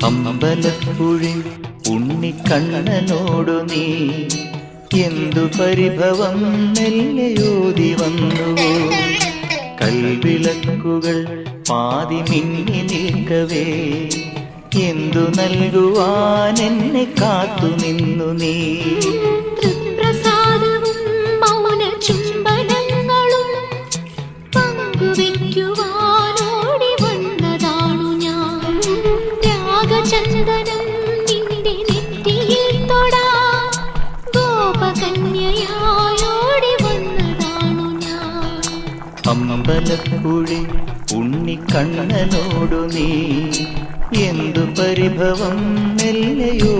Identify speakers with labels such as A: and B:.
A: അമ്പലപ്പുഴി ഉണ്ണിക്കണ്ണനോടു നീ എന്തു പരിഭവം മെല്ലയോതി വന്നുവോ കൽവിളക്കുകൾ പാതി മിന്നി നിൽക്കവേ എന്തു നൽകുവാൻ എന്നെ കാത്തു നിന്നു നീ?
B: രാഗചന്ദനം നിന്റെ നെറ്റിയിൽ തൊടാ. ഞാൻ.
A: അമ്പലപ്പുഴി ഉണ്ണിക്കണ്ണനോടു നീ. എന്തു പരിഭവം മെല്ലയോതി വന്നു